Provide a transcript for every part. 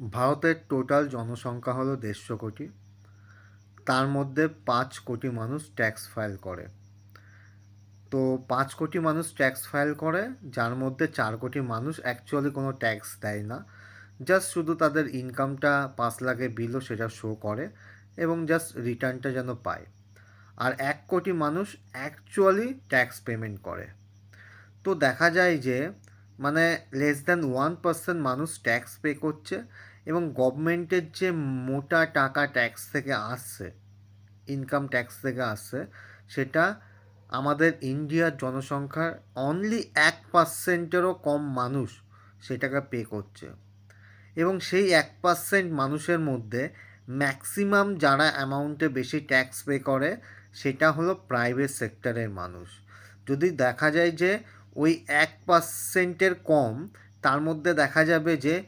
ভারতের টোটাল জনসংখ্যা হলো দেড়শো কোটি। তার মধ্যে পাঁচ কোটি মানুষ ট্যাক্স ফাইল করে। তো পাঁচ কোটি মানুষ ট্যাক্স ফাইল করে, যার মধ্যে চার কোটি মানুষ অ্যাকচুয়ালি কোনো ট্যাক্স দেয় না। জাস্ট শুধু তাদের ইনকামটা পাঁচ লাখের বিলও সেটা শো করে এবং জাস্ট রিটার্নটা যেন পায়। আর এক কোটি মানুষ অ্যাকচুয়ালি ট্যাক্স পেমেন্ট করে। তো দেখা যায় যে মানে লেস দ্যান ওয়ান পার্সেন্ট মানুষ ট্যাক্স পে করছে এবং গভর্নমেন্টের যে মোটা টাকা ট্যাক্স থেকে আসছে ইনকাম ট্যাক্স থেকে আসছে, সেটা আমাদের ইন্ডিয়ার জনসংখ্যার অনলি এক পার্সেন্টেরও কম মানুষ সেটাকে পে করছে। এবং সেই এক পার্সেন্ট মানুষের মধ্যে ম্যাক্সিমাম যারা অ্যামাউন্টে বেশি ট্যাক্স পে করে, সেটা হলো প্রাইভেট সেক্টরের মানুষ। যদি দেখা যায় যে ওই এক পার্সেন্টের কম, তার মধ্যে দেখা যাবে যে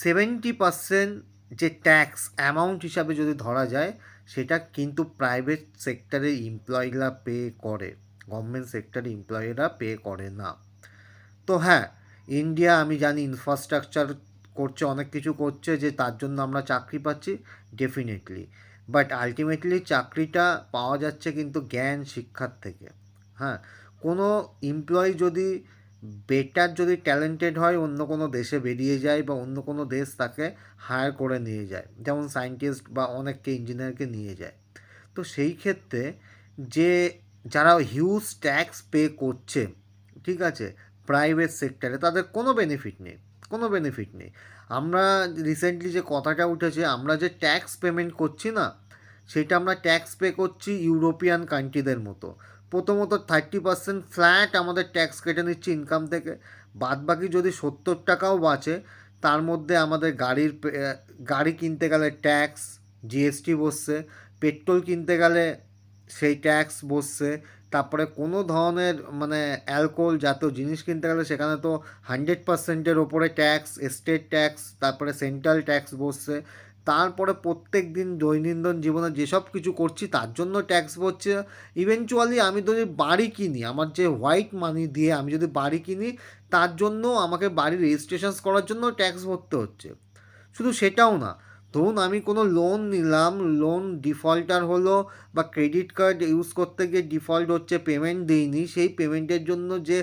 সেভেন্টি পার্সেন্ট যে ট্যাক্স অ্যামাউন্ট হিসাবে যদি ধরা যায়, সেটা কিন্তু প্রাইভেট সেক্টরের এমপ্লয়িরা পে করে। গভর্নমেন্ট সেক্টরের এমপ্লয়িরা পে করে না। তো হ্যাঁ ইন্ডিয়া, আমি জানি ইনফ্রাস্ট্রাকচার করছে, অনেক কিছু করছে যে তার জন্য আমরা চাকরি পাচ্ছি ডেফিনেটলি বাট আলটিমেটলি চাকরিটা পাওয়া যাচ্ছে কিন্তু জ্ঞান শিক্ষার থেকে। হ্যাঁ কোনো এমপ্লয়ি যদি বেটার যদি ট্যালেন্টেড হয়, অন্য কোনো দেশে বেরিয়ে যায় বা অন্য কোনো দেশ তাকে হায়ার করে নিয়ে যায়। যেমন সায়েন্টিস্ট বা অনেককে ইঞ্জিনিয়ারকে নিয়ে যায়। তো সেই ক্ষেত্রে যে যারা হিউজ ট্যাক্স পে করছে, ঠিক আছে প্রাইভেট সেক্টরে তাদের কোনো বেনিফিট নেই, কোনো বেনিফিট নেই। আমরা রিসেন্টলি যে কথাটা উঠেছে, আমরা যে ট্যাক্স পেমেন্ট করছি না, সেটা আমরা ট্যাক্স পে করছি ইউরোপিয়ান কান্ট্রিদের মতো। প্রথমত থার্টি পার্সেন্ট ফ্ল্যাট আমাদের ট্যাক্স কেটে নিচ্ছে ইনকাম থেকে। বাদ বাকি যদি সত্তর টাকাও বাঁচে, তার মধ্যে আমাদের গাড়ির গাড়ি কিনতে গেলে ট্যাক্স জিএসটি বসছে পেট্রোল কিনতে গেলে সেই ট্যাক্স বসছে, তারপরে কোনো ধরনের মানে অ্যালকোহল জাতীয় জিনিস কিনতে গেলে সেখানে তো হান্ড্রেড পার্সেন্টের ওপরে ট্যাক্স স্টেট ট্যাক্স তারপরে সেন্ট্রাল ট্যাক্স বসছে। তারপরে প্রত্যেক দিন দৈনন্দিন জীবনে যেসব কিছু করছি, তার জন্য ট্যাক্স বসছে ইভেনচুয়ালি আমি যদি বাড়ি কিনি, আমার যে হোয়াইট মানি দিয়ে আমি যদি বাড়ি কিনি, তার জন্য আমাকে বাড়ি রেজিস্ট্রেশন করার জন্য ট্যাক্স ভরতে হচ্ছে। শুধু সেটাও না, ধরুন আমি কোনো লোন নিলাম লোন ডিফল্টার হলো বা ক্রেডিট কার্ড ইউজ করতে গিয়ে ডিফল্ট হচ্ছে পেমেন্ট দিইনি, সেই পেমেন্টের জন্য যে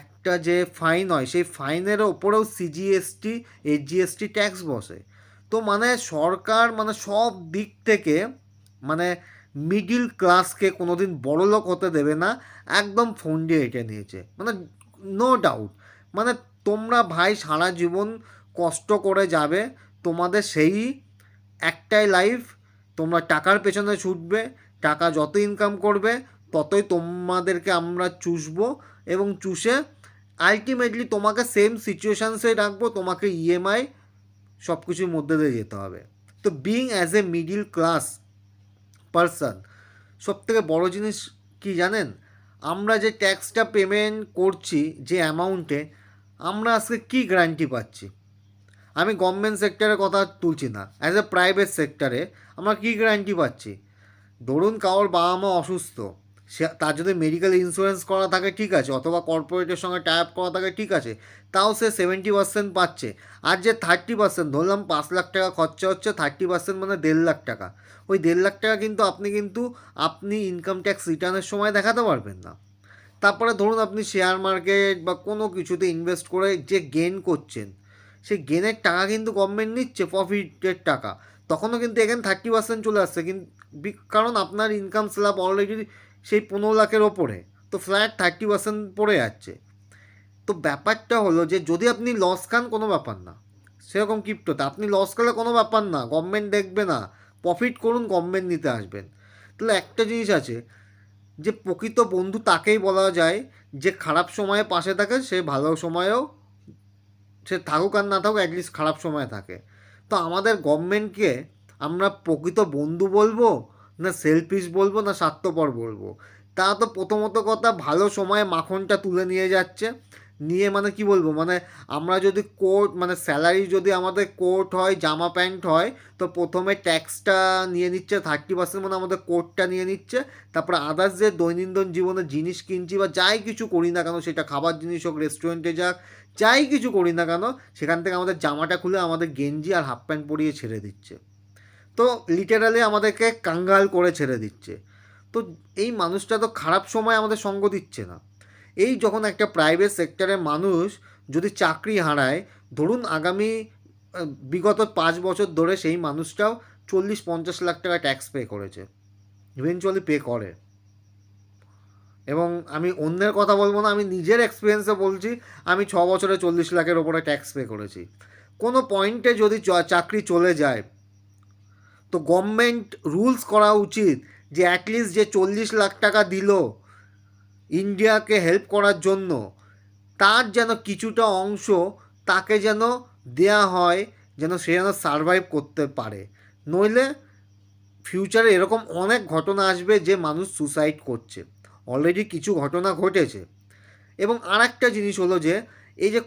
একটা যে ফাইন হয়, সেই ফাইনের ওপরেও সিজিএসটি এইচজিএসটি ট্যাক্স বসে। তো মানে সরকার মানে সব দিক থেকে মানে মিডিল ক্লাসকে কোনো কোনোদিন বড়লোক হতে দেবে না, একদম ফোন দিয়ে এঁটে নিয়েছে। মানে নো ডাউট মানে তোমরা ভাই সারা জীবন কষ্ট করে যাবে, তোমাদের সেই একটাই লাইফ তোমরা টাকার পেছনে ছুটবে, টাকা যত ইনকাম করবে, ততই তোমাদেরকে আমরা চুষবো এবং চুষে আলটিমেটলি তোমাকে সেম সিচুয়েশানসে রাখব, তোমাকে ইএমআই সব কিছুর মধ্যে দিয়ে যেতে হবে। তো being as a middle class person সব থেকে বড়ো জিনিস কি জানেন? আমরা যে ট্যাক্সটা পেমেন্ট করছি, যে অ্যামাউন্টে আমরা আজকে কী গ্যারান্টি পাচ্ছি? আমি গভর্নমেন্ট সেক্টরের কথা তুলছি না। অ্যাজ এ প্রাইভেট সেক্টরে আমরা কী গ্যারান্টি পাচ্ছি? ধরুন কারোর বাবা মা অসুস্থ সে, তার যদি মেডিকেল ইন্স্যুরেন্স করা থাকে, ঠিক আছে, অথবা কর্পোরেটের সঙ্গে টাই আপ করা থাকে, ঠিক আছে, তাও সে সেভেন্টি পার্সেন্ট পাচ্ছে। আর যে থার্টি পার্সেন্ট ধরলাম পাঁচ লাখ টাকা খরচা হচ্ছে থার্টি পার্সেন্ট মানে দেড় লাখ টাকা। ওই দেড় লাখ টাকা কিন্তু আপনি কিন্তু, আপনি ইনকাম ট্যাক্স রিটার্নের সময় দেখাতে পারবেন না। তারপরে ধরুন আপনি শেয়ার মার্কেট বা কোনো কিছুতে ইনভেস্ট করে যে গেন করছেন, সেই গেনের টাকা কিন্তু গভর্নমেন্ট নিচ্ছে প্রফিটের টাকা। তখনও কিন্তু এখানে থার্টি পার্সেন্ট চলে আসছে, কিন্তু, কারণ আপনার ইনকাম স্ল্যাব অলরেডি সেই পনেরো লাখের ওপরে। তো ফ্ল্যাট থার্টি পার্সেন্ট পড়ে যাচ্ছে। তো ব্যাপারটা হলো যে, যদি আপনি লস খান, কোনো ব্যাপার না। সেরকম ক্রিপ্টোতে আপনি লস খেলে কোনো ব্যাপার না। গভর্নমেন্ট দেখবে না। প্রফিট করুন গভর্নমেন্ট নিতে আসবেন। তাহলে একটা জিনিস আছে যে, প্রকৃত বন্ধু তাকেই বলা যায় যে, খারাপ সময়ে পাশে থাকে, সে ভালো সময়েও সে থাকুক আর না থাকুক অ্যাটলিস্ট খারাপ সময়ে থাকে। তো আমাদের গভর্নমেন্টকে আমরা প্রকৃত বন্ধু বলব না সেলফিশ বলব, না স্বার্থপর বলব। তা তো প্রথমত কথা, ভালো সময়ে মাখনটা তুলে নিয়ে যাচ্ছে। নিয়ে মানে কি বলব মানে আমরা যদি কোট মানে স্যালারি যদি আমাদের কোট হয়, জামা প্যান্ট হয়, তো প্রথমে ট্যাক্সটা নিয়ে নিচ্ছে থার্টি পার্সেন্ট মানে আমাদের কোটটা নিয়ে নিচ্ছে। তারপরে আদার্স যে দৈনন্দিন জীবনে জিনিস কিনছি বা যাই কিছু করি না কেন, সেটা খাবার জিনিস হোক রেস্টুরেন্টে যাক, যাই কিছু করি না কেন, সেখান থেকে আমাদের জামাটা খুলে আমাদের গেঞ্জি আর হাফ প্যান্ট পরিয়ে ছেড়ে দিচ্ছে। তো লিটারালি আমাদেরকে কাঙ্গাল করে ছেড়ে দিচ্ছে। তো এই মানুষটা তো খারাপ সময় আমাদের সঙ্গ দিচ্ছে না। এই যখন একটা প্রাইভেট সেক্টরের মানুষ যদি চাকরি হারায়, ধরুন আগামী বিগত পাঁচ বছর ধরে সেই মানুষটাও চল্লিশ, পঞ্চাশ লাখ টাকা ট্যাক্স পে করেছে। ইভেনচুয়ালি পে করে। এবং আমি অন্যের কথা বলব না, আমি নিজের এক্সপিরিয়েন্সে বলছি, আমি ছ বছরে চল্লিশ লাখের ওপরে ট্যাক্স পে করেছি। কোনো পয়েন্টে যদি চাকরি চলে যায় তো গভর্নমেন্ট রুলস করা উচিত যে অ্যাটলিস্ট যে চল্লিশ লাখ টাকা দিল ইন্ডিয়াকে হেল্প করার জন্য, তার যেন কিছুটা অংশ তাকে যেন দেয়া হয়, যেন সে যেন সারভাইভ করতে পারে। নইলে ফিউচারে এরকম অনেক ঘটনা আসবে যে মানুষ সুসাইড করছে। অলরেডি কিছু ঘটনা ঘটেছে। এবং আর একটা জিনিস হলো যে, এই যে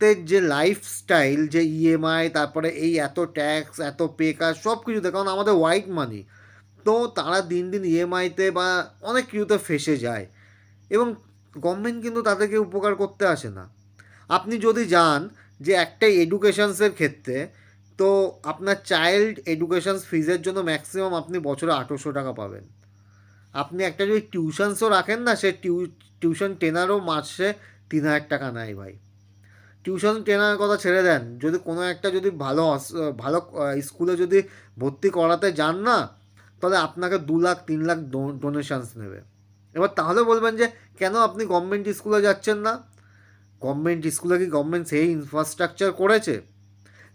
কর্পোরেটের যে লাইফস্টাইল যে ইএমআই তারপরে এই এত ট্যাক্স এত পে কাজ সব কিছুতে কারণ আমাদের হোয়াইট মানি তো তারা দিন দিন ইএমআইতে বা অনেক কিছুতে ফেসে যায়। এবং গভর্নমেন্ট কিন্তু তাদেরকে উপকার করতে আসে না। আপনি যদি যান যে একটা এডুকেশনসের ক্ষেত্রে, তো আপনার চাইল্ড এডুকেশন ফিজের জন্য ম্যাক্সিমাম আপনি বছরে আঠেরোশো টাকা পাবেন। আপনি একটা যদি টিউশনসও রাখেন না, সে টিউ টিউশন টেনারও মাসে তিন হাজার টাকা নেয় ভাই। টিউশন ট্রেনারের কথা ছেড়ে দেন। যদি কোনো একটা যদি ভালো ভালো স্কুলে যদি ভর্তি করাতে যান না, তাহলে আপনাকে দু লাখ, তিন লাখ ডোনেশানস নেবে। এবার তাহলে বলবেন যে, কেন আপনি গভর্নমেন্ট স্কুলে যাচ্ছেন না? গভর্নমেন্ট স্কুলে কি গভর্নমেন্ট সেই ইনফ্রাস্ট্রাকচার করেছে?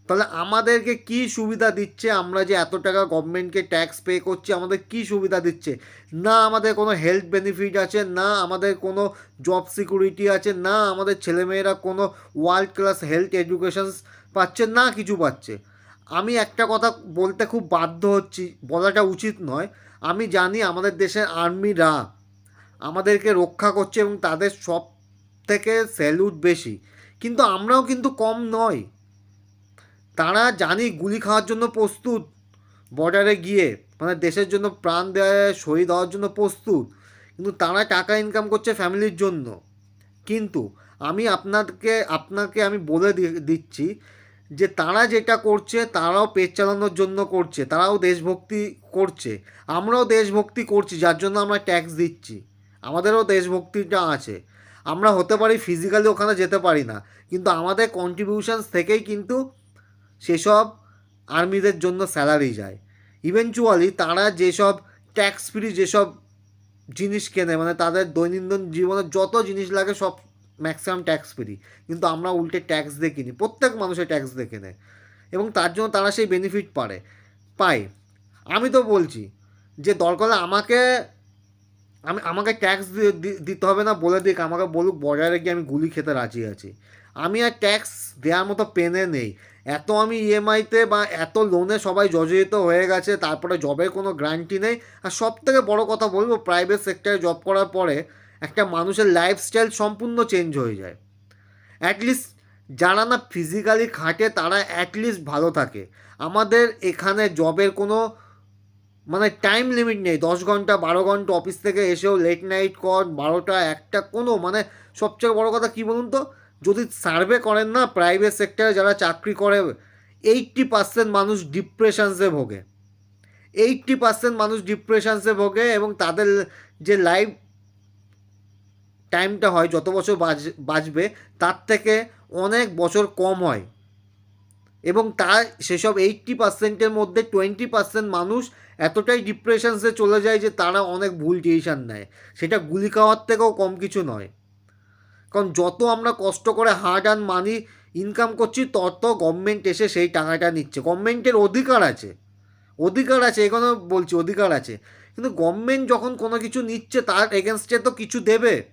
তাহলে আমাদেরকে কি সুবিধা দিচ্ছে? আমরা যে এত টাকা গভর্নমেন্টকে ট্যাক্স পে করছি, আমাদের কি সুবিধা দিচ্ছে? না আমাদের কোনো হেলথ বেনিফিট আছে, না আমাদের কোনো জব সিকিউরিটি আছে, না আমাদের ছেলেমেয়েরা কোনো ওয়ার্ল্ড ক্লাস হেলথ এডুকেশন পাচ্ছে, না কিছু পাচ্ছে। আমি একটা কথা বলতে খুব বাধ্য হচ্ছি, বলাটা উচিত নয়। আমি জানি আমাদের দেশের আর্মিরা আমাদেরকে রক্ষা করছে এবং তাদের সব থেকে স্যালুট বেশি। কিন্তু আমরাও কিন্তু কম নয়। তারা জানি গুলি খাওয়ার জন্য প্রস্তুত। বর্ডারে গিয়ে মানে দেশের জন্য প্রাণ দেওয়া শহীদ হওয়ার জন্য প্রস্তুত। কিন্তু তারা টাকা ইনকাম করছে ফ্যামিলির জন্য। কিন্তু আমি আপনাকে আপনাকে আমি বলে দিচ্ছি যে তারা যেটা করছে, তারাও পেট চালানোর জন্য করছে, তারাও দেশভক্তি করছে। আমরাও দেশভক্তি করছি, যার জন্য আমরা ট্যাক্স দিচ্ছি। আমাদেরও দেশভক্তিটা আছে। আমরা হতে পারি ফিজিক্যালি ওখানে যেতে পারি না। কিন্তু আমাদের কন্ট্রিবিউশনস থেকেই কিন্তু সেসব আর্মিদের জন্য স্যালারি যায়। ইভেনচুয়ালি তারা যেসব ট্যাক্স ফ্রি যেসব জিনিস কেনে মানে তাদের দৈনন্দিন জীবনে যত জিনিস লাগে সব ম্যাক্সিমাম ট্যাক্স ফ্রি কিন্তু আমরা উল্টে ট্যাক্স দিয়ে কিনি, প্রত্যেক মানুষের ট্যাক্স দিয়ে কেনে। এবং তার জন্য তারা সেই বেনিফিট পারে, পায়। আমি তো বলছি যে দরকার আমাকে, আমি, আমাকে ট্যাক্স দিতে হবে না বলে দিক, আমাকে বলুক বজায় রেখে আমি গুলি খেতে রাজি আছি। আমি আর ট্যাক্স দেওয়ার মতো পেনে নেই। এত আমি ইএমআইতে বা এত লোনে সবাই জর্জরিত হয়ে গেছে, তারপরে জবের কোনো গ্যারান্টি নেই। আর সব থেকে বড়ো কথা বলব প্রাইভেট সেক্টরে জব করার পরে একটা মানুষের লাইফস্টাইল সম্পূর্ণ চেঞ্জ হয়ে যায়। অ্যাটলিস্ট যারা না ফিজিক্যালি খাটে, তারা অ্যাটলিস্ট ভালো থাকে। আমাদের এখানে জবের কোনো মানে টাইম লিমিট নেই। দশ ঘণ্টা, বারো ঘণ্টা অফিস থেকে এসেও লেট নাইট কর, বারোটা, একটা, কোনো মানে সবচেয়ে বড় কথা কী বলুন তো? যদি সার্ভে করেন না প্রাইভেট সেক্টরে যারা চাকরি করে এইট্টি পার্সেন্ট মানুষ ডিপ্রেশনসে ভোগে। এইট্টি পার্সেন্ট মানুষ ডিপ্রেশনসে ভোগে এবং তাদের যে লাইফ টাইমটা হয়, যত বছর বাজ, বাঁচবে, তার থেকে অনেক বছর কম হয়। এবং তার, সেসব এইট্টি পার্সেন্টের মধ্যে টোয়েন্টি পার্সেন্ট মানুষ এতটাই ডিপ্রেশনসে চলে যায় যে তারা অনেক ভুল ডিসিশান নেয়। সেটা গুলি খাওয়ার থেকেও কম কিছু নয়। কারণ যত আমরা কষ্ট করে হার্ড অ্যান্ড মানি ইনকাম করছি, তত গভর্নমেন্ট এসে সেই টাকাটা নিচ্ছে। গভর্নমেন্টের অধিকার আছে। অধিকার আছে এখানে বলছি, অধিকার আছে। কিন্তু গভর্নমেন্ট যখন কোনো কিছু নিচ্ছে, তার এগেনস্টে তো কিছু দেবে।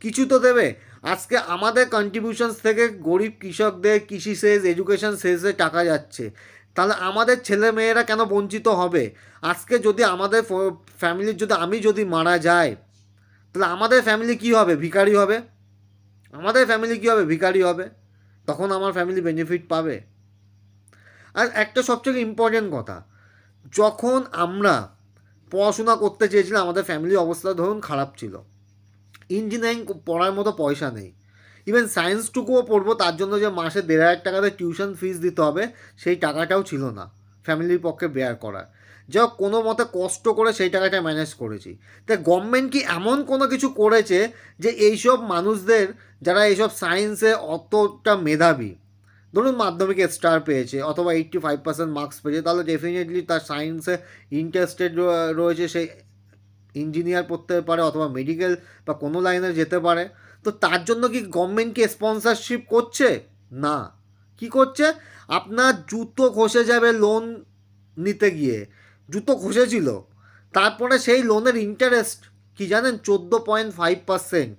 কিছু তো দেবে। আজকে আমাদের কন্ট্রিবিউশনস থেকে গরিব কৃষকদের কৃষি সেচ এডুকেশন সেচে টাকা যাচ্ছে। তাহলে আমাদের ছেলে মেয়েরা কেন বঞ্চিত হবে? আজকে যদি আমাদের ফ্যামিলির যদি আমি যদি মারা যাই তাহলে আমাদের ফ্যামিলি কী হবে? ভিখারি হবে? আমাদের ফ্যামিলি কী হবে? ভিখারি হবে। তখন আমার ফ্যামিলি বেনিফিট পাবে। আর একটা সবথেকে ইম্পর্টেন্ট কথা, যখন আমরা পড়াশোনা করতে চেয়েছিলাম, আমাদের ফ্যামিলি অবস্থা ধরুন খারাপ ছিল। ইঞ্জিনিয়ারিং পড়ার মতো পয়সা নেই। ইভেন সায়েন্সটুকুও পড়ব, তার জন্য যে মাসে দেড় হাজার টাকাতে টিউশন ফিস দিতে হবে, সেই টাকাটাও ছিল না। ফ্যামিলির পক্ষে বেয়ার করার। যা কোনো মতে কষ্ট করে সেই টাকাটা ম্যানেজ করেছি। তা গভর্নমেন্ট কি এমন কোনো কিছু করেছে যে এইসব মানুষদের, যারা এইসব সায়েন্সে অতটা মেধাবী, ধরুন মাধ্যমিকে স্টার পেয়েছে অথবা এইট্টি ফাইভ পার্সেন্ট মার্কস পেয়েছে, তাহলে ডেফিনেটলি তার সায়েন্সে ইন্টারেস্টেড রয়েছে সেই ইঞ্জিনিয়ার পড়তে পারে অথবা মেডিকেল বা কোনো লাইনে যেতে পারে। তো তার জন্য কি গভর্নমেন্ট কি স্পন্সরশিপ করছে? না। কি করছে? আপনার জুতো খসে যাবে লোন নিতে গিয়ে। জুতো খসেছিল তারপরে সেই লোনের ইন্টারেস্ট কি জানেন? চোদ্দ পয়েন্ট ফাইভ পার্সেন্ট।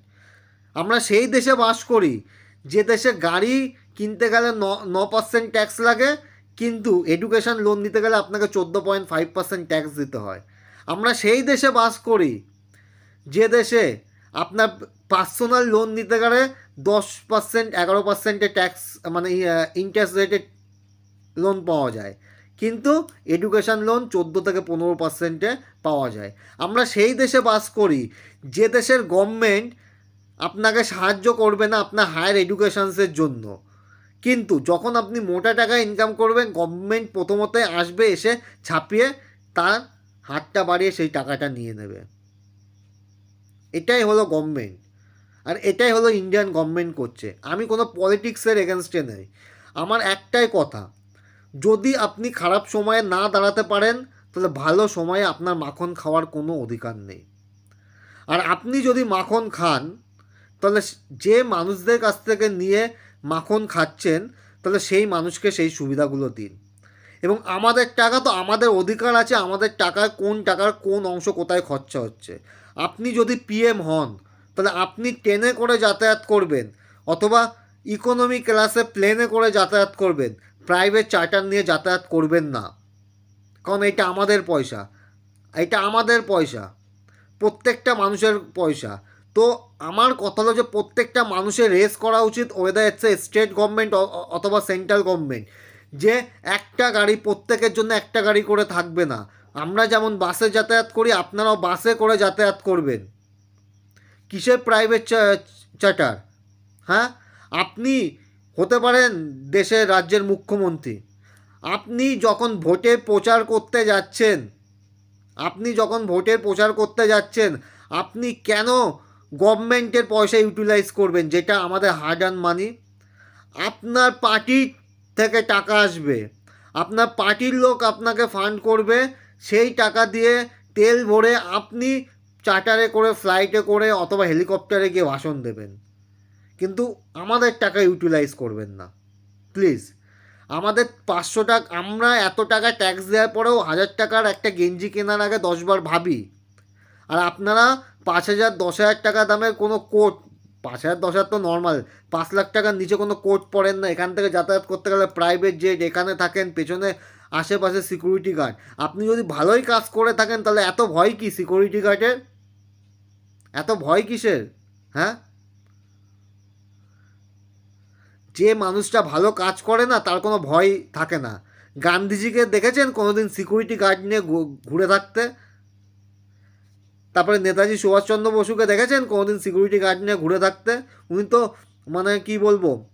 আমরা সেই দেশে বাস করি, যে দেশে গাড়ি কিনতে গেলে ন ন পার্সেন্ট ট্যাক্স লাগে, কিন্তু এডুকেশন লোন নিতে গেলে আপনাকে চোদ্দ পয়েন্ট ফাইভ পার্সেন্ট ট্যাক্স দিতে হয়। আমরা সেই দেশে বাস করি, যে দেশে আপনার পার্সোনাল লোন নিতে গেলে দশ পার্সেন্ট, এগারো পার্সেন্টের ট্যাক্স মানে ইন্টারেস্ট রেটে লোন পাওয়া যায়। কিন্তু এডুকেশন লোন চোদ্দ থেকে পনেরো পার্সেন্টে পাওয়া যায়। আমরা সেই দেশে বাস করি, যে দেশের গভর্নমেন্ট আপনাকে সাহায্য করবে না আপনার হায়ার এডুকেশানসের জন্য। কিন্তু যখন আপনি মোটা টাকা ইনকাম করবেন গভর্নমেন্ট প্রথমত আসবে, এসে ছাপিয়ে তার হাতটা বাড়িয়ে সেই টাকাটা নিয়ে নেবে। এটাই হলো গভর্নমেন্ট আর এটাই হলো ইন্ডিয়ান গভর্নমেন্ট করছে। আমি কোনো পলিটিক্সের এগেনস্টে নেই। আমার একটাই কথা যদি আপনি খারাপ সময়ে না দাঁড়াতে পারেন, তাহলে ভালো সময়ে আপনার মাখন খাওয়ার কোনো অধিকার নেই। আর আপনি যদি মাখন খান, তাহলে যে মানুষদের কাছ থেকে নিয়ে মাখন খাচ্ছেন, তাহলে সেই মানুষকে সেই সুবিধাগুলো দিন। এবং আমাদের টাকা তো আমাদের অধিকার আছে, আমাদের টাকার কোন টাকার কোন অংশ কোথায় খরচা হচ্ছে। আপনি যদি পিএম হন, তাহলে আপনি ট্রেনে করে যাতায়াত করবেন, অথবা ইকোনমি ক্লাসে প্লেনে করে যাতায়াত করবেন প্রাইভেট চার্টার নিয়ে যাতায়াত করবেন না। কারণ এটা আমাদের পয়সা। এটা আমাদের পয়সা। প্রত্যেকটা মানুষের পয়সা। তো আমার কথা হলো যে প্রত্যেকটা মানুষের রেস করা উচিত ওয়েদার হচ্ছে স্টেট গভর্নমেন্ট অথবা সেন্ট্রাল গভর্নমেন্ট যে একটা গাড়ি প্রত্যেকের জন্য একটা গাড়ি করে থাকবে না। আমরা যেমন বাসে যাতায়াত করি, আপনারাও বাসে করে যাতায়াত করবেন। কিসের প্রাইভেট চার্টার হ্যাঁ? আপনি হতে পারেন দেশের রাজ্যের মুখ্যমন্ত্রী। আপনি যখন ভোটে প্রচার করতে যাচ্ছেন, আপনি যখন ভোটের প্রচার করতে যাচ্ছেন, আপনি কেন গভর্নমেন্টের পয়সা ইউটিলাইজ করবেন, যেটা আমাদের হার্ড অ্যান্ড মানি আপনার পার্টি থেকে টাকা আসবে। আপনার পার্টির লোক আপনাকে ফান্ড করবে, সেই টাকা দিয়ে তেল ভরে আপনি চার্টারে করে ফ্লাইটে করে অথবা হেলিকপ্টারে গিয়ে ভাষণ দেবেন। কিন্তু আমাদের টাকা ইউটিলাইজ করবেন না। প্লিজ আমাদের পাঁচশো টাকা আমরা এত টাকা ট্যাক্স দেওয়ার পরেও হাজার টাকার একটা গেঞ্জি কেনার আগে দশবার ভাবি। আর আপনারা পাঁচ হাজার, দশ হাজার টাকা দামের কোনো কোট পাঁচ হাজার, দশ হাজার তো নর্মাল পাঁচ লাখ টাকার নিচে কোনো কোট পড়েন না। এখান থেকে যাতায়াত করতে গেলে প্রাইভেট জেট এখানে থাকেন, পেছনে আশেপাশে সিকিউরিটি গার্ড আপনি যদি ভালোই কাজ করে থাকেন, তাহলে এত ভয় কি সিকিউরিটি গার্ডের এত ভয় কিসের? হ্যাঁ? যে মানুষটা ভালো কাজ করে না, তার কোনো ভয় থাকে না। গান্ধীজিকে দেখেছেন কোনোদিন সিকিউরিটি গার্ড নিয়ে ঘুরে থাকতে? তারপরে নেতাজি সুভাষচন্দ্র বসুকে দেখেছেন কোনোদিন সিকিউরিটি গার্ড নিয়ে ঘুরে থাকতে? উনি তো মানে কি বলব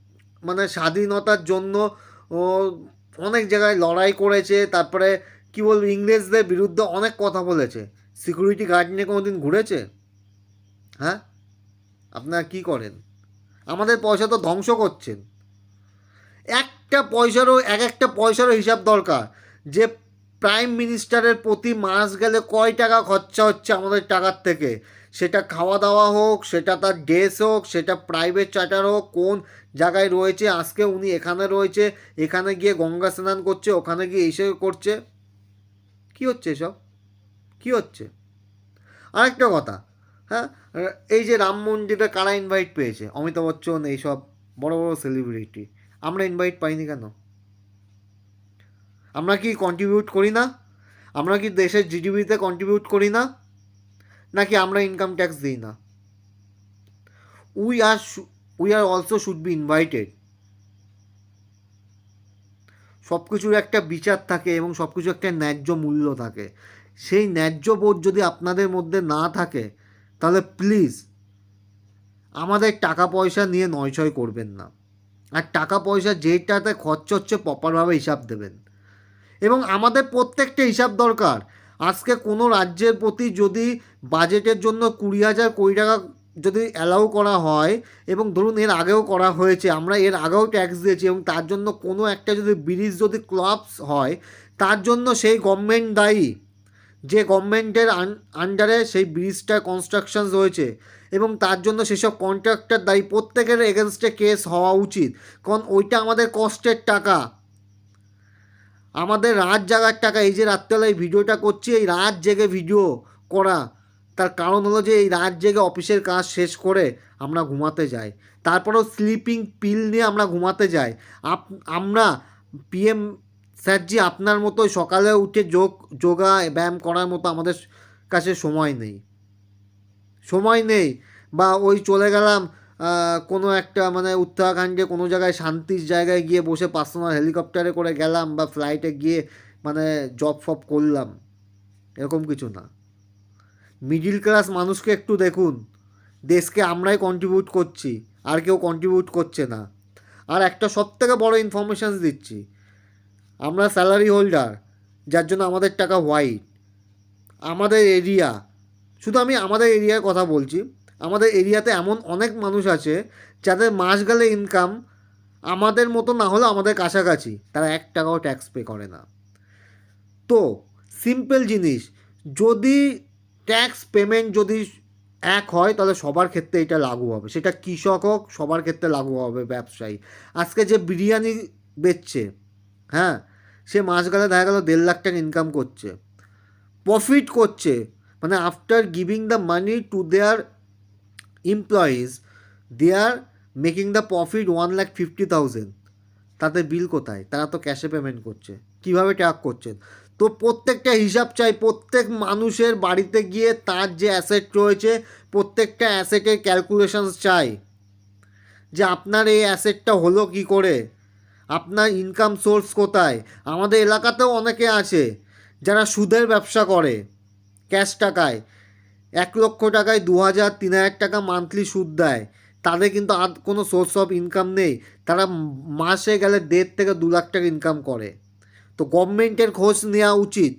মানে স্বাধীনতার জন্য অনেক জায়গায় লড়াই করেছে, তারপরে কি বলব, ইংরেজদের বিরুদ্ধে অনেক কথা বলেছে। সিকিউরিটি গার্ড নিয়ে কোনো দিন ঘুরেছে? হ্যাঁ? আপনারা কি করেন? আমাদের পয়সা তো ধ্বংস করছেন। একটা পয়সারও, এক একটা পয়সারও হিসাব দরকার। যে প্রাইম মিনিস্টারের প্রতি মাস গেলে কয় টাকা খরচা হচ্ছে আমাদের টাকার থেকে? সেটা খাওয়া দাওয়া হোক, সেটা তার ড্রেস হোক, সেটা প্রাইভেট চার্টার হোক, কোন জায়গায় রয়েছে, আজকে উনি এখানে রয়েছে, এখানে গিয়ে গঙ্গা স্নান করছে, ওখানে গিয়ে এসে করছে। কি হচ্ছে এসব? কি হচ্ছে? আরেকটা কথা হ্যাঁ? এই যে রাম মন্দিরে কারা ইনভাইট পেয়েছে? অমিতাভ বচ্চন, এইসব বড় বড় সেলিব্রিটি আমরা ইনভাইট পাইনি কেন? আমরা কি কন্ট্রিবিউট করি না? আমরা কি দেশের জিডিপিতে কন্ট্রিবিউট করি না? নাকি আমরা ইনকাম ট্যাক্স দিই না? We are we are also should be invited সব কিছুর একটা বিচার থাকে এবং সব কিছু একটা ন্যায্য মূল্য থাকে। সেই ন্যায্য বোধ যদি আপনাদের মধ্যে না থাকে, তাহলে প্লিজ আমাদের টাকা পয়সা নিয়ে নয়ছয় করবেন না। আর টাকা পয়সা যেটাতে খরচ হচ্ছে প্রপারভাবে হিসাব দেবেন। এবং আমাদের প্রত্যেকটা হিসাব দরকার। আজকে কোনো রাজ্যের প্রতি যদি বাজেটের জন্য কুড়ি হাজার কোটি টাকা যদি অ্যালাউ করা হয়, এবং ধরুন এর আগেও করা হয়েছে, আমরা এর আগেও ট্যাক্স দিয়েছি, এবং তার জন্য কোনো একটা যদি ব্রিজ যদি ক্লাবস হয়, তার জন্য সেই গভর্নমেন্ট দায়ী। যে গভর্নমেন্টের আন্ডারে সেই ব্রিজটা কনস্ট্রাকশনস হয়েছে এবং তার জন্য সেসব কন্ট্রাক্টর দায়ী প্রত্যেকের এগেনস্টে কেস হওয়া উচিত। কারণ ওইটা আমাদের কষ্টের টাকা। আমাদের রাত জাগার টাকা। এই যে রাত্রেবেলায় ভিডিওটা করছি, এই রাত জেগে ভিডিও করা। তার কারণ হলো যে এই রাত জেগে অফিসের কাজ শেষ করে আমরা ঘুমাতে যাই। তারপরেও স্লিপিং পিল নিয়ে আমরা ঘুমাতে যাই। আপ, আমরা পিএম স্যারজি, আপনার মতোই সকালে উঠে যোগ, যোগা, ব্যায়াম করার মতো আমাদের কাছে সময় নেই। সময় নেই বা ওই চলে গেলাম কোনো একটা মানে উত্তরাখণ্ডে কোনো জায়গায় শান্তির জায়গায় গিয়ে বসে পার্সোনাল হেলিকপ্টারে করে গেলাম বা ফ্লাইটে গিয়ে মানে জব ফব করলাম, এরকম কিছু না। মিডিল ক্লাস মানুষকে একটু দেখুন, দেশকে আমরাই কন্ট্রিবিউট করছি, আর কেউ কন্ট্রিবিউট করছে না। আর একটা সব থেকে বড়ো ইনফরমেশানস দিচ্ছি আমরা স্যালারি হোল্ডার যার জন্য আমাদের টাকা হোয়াইট আমাদের এরিয়া শুধু আমি আমাদের এরিয়ার কথা বলছি, আমাদের এরিয়াতে এমন অনেক মানুষ আছে, যাদের মাস গেলে ইনকাম আমাদের মতো না হলেও আমাদের কাছাকাছি, তারা এক টাকাও ট্যাক্স পে করে না। তো সিম্পল জিনিস, যদি ট্যাক্স পেমেন্ট যদি এক হয়, তাহলে সবার ক্ষেত্রে এটা লাগু হবে। সেটা কৃষক হোক, সবার ক্ষেত্রে লাগু হবে ব্যবসায়ী। আজকে যে বিরিয়ানি বেচছে হ্যাঁ সে মাস গেলে দেখা গেল দেড় লাখ টাকা ইনকাম করছে। প্রফিট করছে। মানে after giving the money to their employees they are making the profit one lakh fifty thousand তাদের বিল কোথায়? তারা তো ক্যাশে পেমেন্ট করছে। কীভাবে ট্যাগ করছেন? তো প্রত্যেকটা হিসাব চাই, প্রত্যেক মানুষের বাড়িতে গিয়ে তার যে অ্যাসেট রয়েছে, প্রত্যেকটা অ্যাসেটের ক্যালকুলেশনস চাই। যে আপনার এই অ্যাসেটটা হলো কি করে? আপনার ইনকাম সোর্স কোথায়? আমাদের এলাকাতেও অনেকে আছে, যারা সুদের ব্যবসা করে ক্যাশ টাকায়। এক লক্ষ টাকায় দু হাজার, তিন হাজার টাকা মান্থলি সুদ দেয়। তাদের কিন্তু আর কোনো সোর্স অফ ইনকাম নেই। তারা মাসে গেলে দেড় থেকে দু লাখ টাকা ইনকাম করে। তো গভর্নমেন্টের খোঁজ নেওয়া উচিত।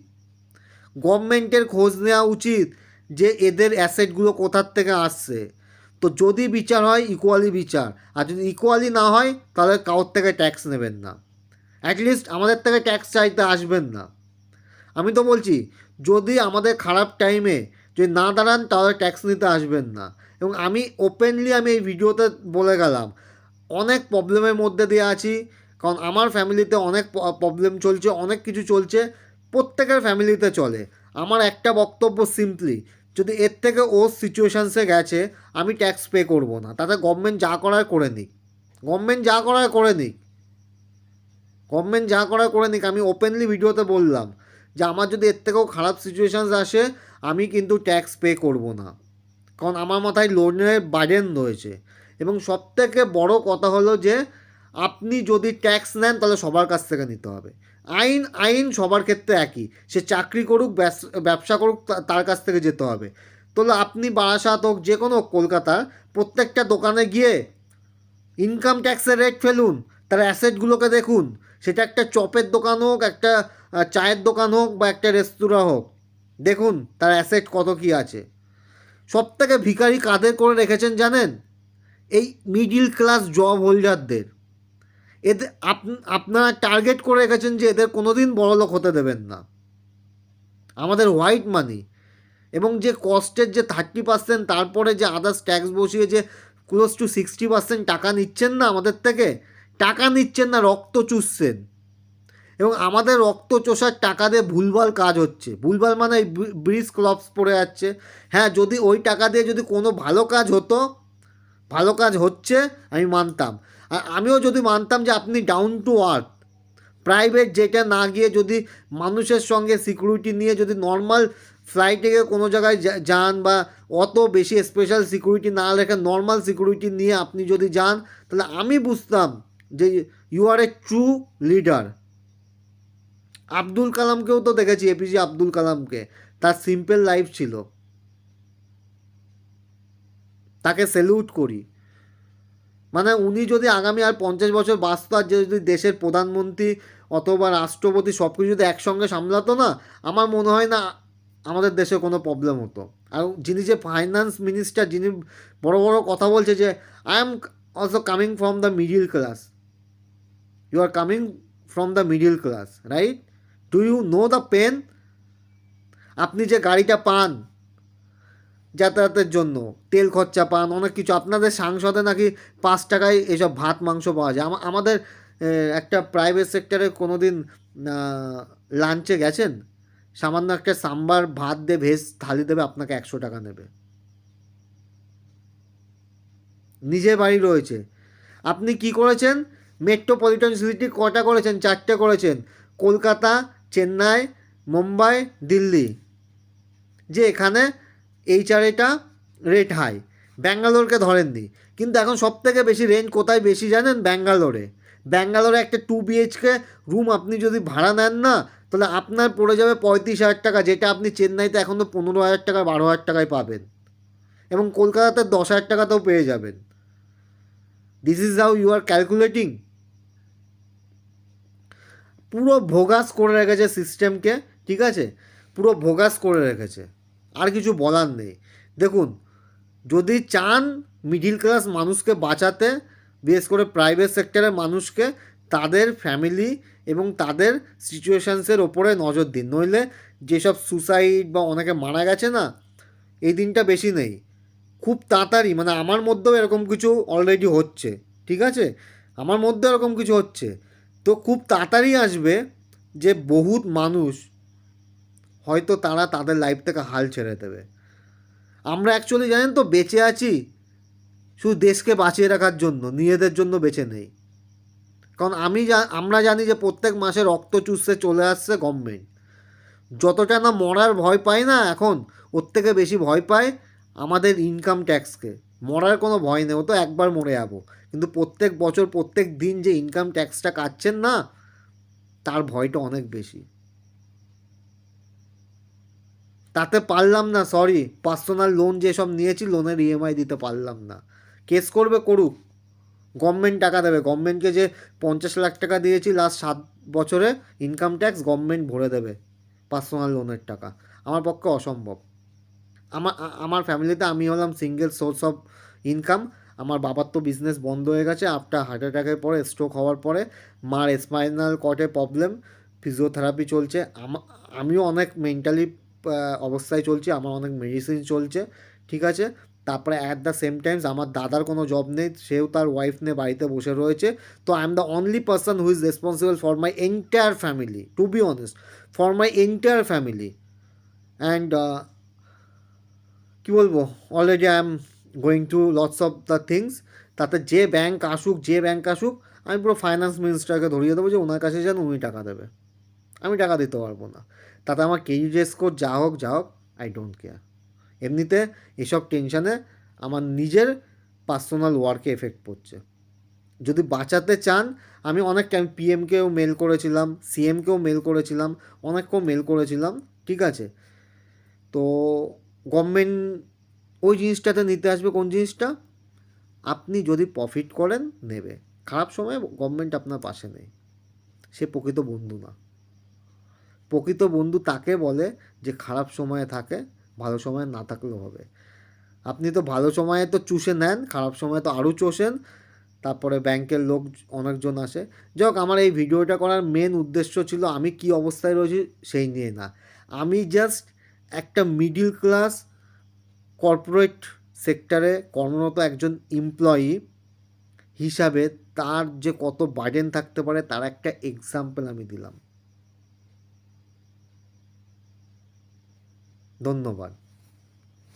গভর্নমেন্টের খোঁজ নেওয়া উচিত যে এদের অ্যাসেটগুলো কোথার থেকে আসছে। তো যদি বিচার হয় ইকুয়ালি বিচার। আর যদি ইকুয়ালি না হয়, তাহলে কারোর থেকে ট্যাক্স নেবেন না। অ্যাটলিস্ট আমাদের থেকে ট্যাক্স চাইতে আসবেন না। আমি তো বলছি, যদি আমাদের খারাপ টাইমে যদি না দাঁড়ান, তাহলে ট্যাক্স নিতে আসবেন না। এবং আমি ওপেনলি আমি এই ভিডিওতে বলে গেলাম, অনেক প্রবলেমের মধ্যে দিয়ে আছি। কারণ আমার ফ্যামিলিতে অনেক প্রবলেম চলছে, অনেক কিছু চলছে, প্রত্যেকের ফ্যামিলিতে চলে। আমার একটা বক্তব্য সিম্পলি যদি এর থেকে ও সিচুয়েশানসে গেছে, আমি ট্যাক্স পে করব না। তাতে গভর্নমেন্ট যা করার করে নিক। গভর্নমেন্ট যা করার করে নিক। গভর্নমেন্ট যা করার করে নিক, আমি ওপেনলি ভিডিওতে বললাম যে আমার যদি এর থেকেও খারাপ সিচুয়েশানস আসে, আমি কিন্তু ট্যাক্স পে করব না। কারণ আমার মাথায় লোনের বার্ডেন রয়েছে। এবং সবথেকে বড় কথা হলো যে আপনি যদি ট্যাক্স নেন, তাহলে সবার কাছ থেকে নিতে হবে। আইন আইন সবার ক্ষেত্রে একই। সে চাকরি করুক ব্যবসা করুক তার কাছ থেকে যেতে হবে। তাহলে আপনি বারাসাত হোক, যে কোনো কলকাতার প্রত্যেকটা দোকানে গিয়ে ইনকাম ট্যাক্সের রেট ফেলুন, তার অ্যাসেটগুলোকে দেখুন। সেটা একটা চপের দোকান হোক, একটা চায়ের দোকান হোক, বা একটা রেস্তোরাঁ হোক। দেখুন, তার অ্যাসেট কত কী আছে। সব থেকে ভিখারি কাদের করে রেখেছেন জানেন? এই মিডিল ক্লাস জব হোল্ডারদের এদের আপ- আপনারা টার্গেট করে রেখেছেন যে এদের কোনো দিন বড়লোক হতে দেবেন না। আমাদের হোয়াইট মানি এবং যে কস্টের যে থার্টি পার্সেন্ট তারপরে যে আদার্স ট্যাক্স বসিয়ে যে ক্লোজ টু সিক্সটি পার্সেন্ট টাকা নিচ্ছেন না আমাদের থেকে, টাকা নিচ্ছেন না, রক্ত চুষছেন। এবং আমাদের রক্ত চোষার টাকা দিয়ে ভুলভাল কাজ হচ্ছে। ভুলভাল মানে ব্রিজ ক্লপস পড়ে যাচ্ছে। হ্যাঁ যদি ওই টাকা দিয়ে যদি কোনো ভালো কাজ হতো, ভালো কাজ হচ্ছে, আমি মানতাম। আমিও যদি মানতাম যে আপনি ডাউন টু আর্থ প্রাইভেট যেটা না গিয়ে যদি মানুষের সঙ্গে সিকিউরিটি নিয়ে যদি নর্মাল ফ্লাইটে গিয়ে কোনো জায়গায় যান বা অত বেশি স্পেশাল সিকিউরিটি না রেখে নর্মাল সিকিউরিটি নিয়ে আপনি যদি যান, তাহলে আমি বুঝতাম যে you are a true leader Abdul কালামকেও তো দেখেছি এপিজে আব্দুল কালামকে। তার সিম্পল লাইফ ছিল। তাকে স্যালুট করি। মানে উনি যদি আগামী আর পঞ্চাশ বছর বাঁচত, আর যদি দেশের প্রধানমন্ত্রী অথবা রাষ্ট্রপতি সব কিছু যদি একসঙ্গে সামলাতো না, আমার মনে হয় না আমাদের দেশে কোনো প্রবলেম হতো। আর যিনি যে ফাইন্যান্স মিনিস্টার যিনি বড় বড় কথা বলছে যে I am also coming from the middle class you are coming from the middle class right do you know the pain আপনি যে গাড়িটা পান যাতায়াতের জন্য, তেল খরচা পান, অনেক কিছু। আপনাদের সাংসদে নাকি পাঁচ টাকায় এসব ভাত, মাংস পাওয়া যায়? আমা- আমাদের একটা প্রাইভেট সেক্টরে কোনো দিন লাঞ্চে গেছেন? সামান্য একটা সাম্বার ভাত দিয়ে ভেজ থালি দেবে, আপনাকে একশো টাকা নেবে। নিজের বাড়ি রয়েছে। আপনি কি করেছেন? মেট্রোপলিটন সিটি কটা করেছেন? চারটে করেছেন। কলকাতা, চেন্নাই, মুম্বাই, দিল্লি। যে এখানে এইচআরএটা রেট হাই ব্যাঙ্গালোরকে ধরেননি। কিন্তু এখন সব থেকে বেশি রেঞ্জ কোথায় বেশি জানেন? ব্যাঙ্গালোরে। ব্যাঙ্গালোরে একটা টু বিএইচকে রুম আপনি যদি ভাড়া নেন না, তাহলে আপনার পড়ে যাবে পঁয়ত্রিশ হাজার টাকা, যেটা আপনি চেন্নাইতে এখন তো পনেরো হাজার টাকা, বারো হাজার টাকায় পাবেন। এবং কলকাতাতে দশ হাজার টাকাতেও পেয়ে যাবেন। This is how you are calculating পুরো ভোগাস করে রেখেছে সিস্টেমকে ঠিক আছে? পুরো ভোগাস করে রেখেছে। আর কিছু বলার নেই। দেখুন, যদি চান মিডিল ক্লাস মানুষকে বাঁচাতে, বিশেষ করে প্রাইভেট সেক্টরের মানুষকে, তাদের ফ্যামিলি এবং তাদের সিচুয়েশানসের ওপরে নজর দিন। নইলে যেসব সুসাইড বা অনেকে মারা গেছে না, এই দিনটা বেশি নেই। খুব তাড়াতাড়ি মানে আমার মধ্যেও এরকম কিছু অলরেডি হচ্ছে, ঠিক আছে? আমার মধ্যে এরকম কিছু হচ্ছে। তো খুব তাড়াতাড়ি আসবে যে বহুত মানুষ হয়তো তারা তাদের লাইফ থেকে হাল ছেড়ে দেবে। আমরা অ্যাকচুয়ালি জানেন তো বেঁচে আছি, শুধু দেশকে বাঁচিয়ে রাখার জন্য, নিজেদের জন্য বেঁচে নেই। কারণ আমি জা, আমরা জানি যে প্রত্যেক মাসে রক্ত চুষতে চলে আসছে গভর্নমেন্ট যতটা না মরার ভয় পায় না এখন, ওর থেকে বেশি ভয় পায় আমাদের ইনকাম ট্যাক্সকে মরার কোনো ভয় নেই, ও তো একবার মরে যাব। কিন্তু প্রত্যেক বছর, প্রত্যেক দিন যে ইনকাম ট্যাক্সটা কাটছেন না, তার ভয়টা অনেক বেশি। তাতে পারলাম না সরি পার্সোনাল লোন যেসব নিয়েছি লোনের ইএমআই দিতে পারলাম না। কেস করবে, করুক। গভর্নমেন্ট টাকা দেবে। গভর্নমেন্টকে যে পঞ্চাশ লাখ টাকা দিয়েছি লাস্ট সাত বছরে ইনকাম ট্যাক্স গভর্নমেন্ট ভরে দেবে পার্সোনাল লোনের টাকা। আমার পক্ষে অসম্ভব। আমার আমার ফ্যামিলিতে আমি হলাম সিঙ্গেল সোর্স অফ ইনকাম আমার বাবার তো বিজনেস বন্ধ হয়ে গেছে। আফটার হার্ট অ্যাটাকের পরে স্ট্রোক হওয়ার পরে, মার স্পাইনাল কটে প্রবলেম ফিজিওথেরাপি চলছে। আমা- আমিও অনেক মেন্টালি অবস্থায় চলছি, আমার অনেক মেডিসিন চলছে, ঠিক আছে? তারপরে অ্যাট দ্য সেম টাইমস আমার দাদার কোনো জব নেই, সেও তার ওয়াইফ নিয়ে বাড়িতে বসে রয়েছে। তো I am the only person who is responsible for my entire family to be honest for my entire family and কী বলব? Already I am going to lots of the things তাতে যে ব্যাংক আসুক, যে ব্যাংক আসুক, আমি পুরো finance মিনিস্টারকে ধরিয়ে দেবো যে, ওনার কাছে যেন উনি টাকা দেবে। আমি টাকা দিতে পারব না। তাতে আমার কেইউজে স্কোর যা হোক যা হোক আই ডোন্ট কেয়ার এমনিতে এসব টেনশানে আমার নিজের পার্সোনাল ওয়ার্কে এফেক্ট পড়ছে। যদি বাঁচাতে চান, আমি অনেক টাইম পিএমকেও মেল করেছিলাম সিএমকেও মেল করেছিলাম অনেককেও মেল করেছিলাম, ঠিক আছে? তো গভর্নমেন্ট ওই জিনিসটাতে নিতে আসবে কোন জিনিসটা? আপনি যদি প্রফিট করেন, নেবে। খারাপ সময়ে গভর্নমেন্ট আপনার পাশে নেই। সে প্রকৃত বন্ধু না। প্রকৃত বন্ধু তাকে বলে যে খারাপ সময়ে থাকে, ভালো সময়ে না থাকলেও হবে। আপনি তো ভালো সময়ে তো চুষে নেন, খারাপ সময়ে তো আরও চষেন, তারপরে ব্যাংকের লোক, অনেকজন আসে। যাই আমার এই ভিডিওটা করার মেন উদ্দেশ্য ছিল আমি কি অবস্থায় রয়েছি সেই নিয়ে না। আমি জাস্ট একটা মিডিল ক্লাস কর্পোরেট সেক্টরে কর্মরত একজন এমপ্লয়ি হিসাবে তার যে কত বার্ডেন থাকতে পারে, তার একটা এক্সাম্পল আমি দিলাম। ধন্যবাদ।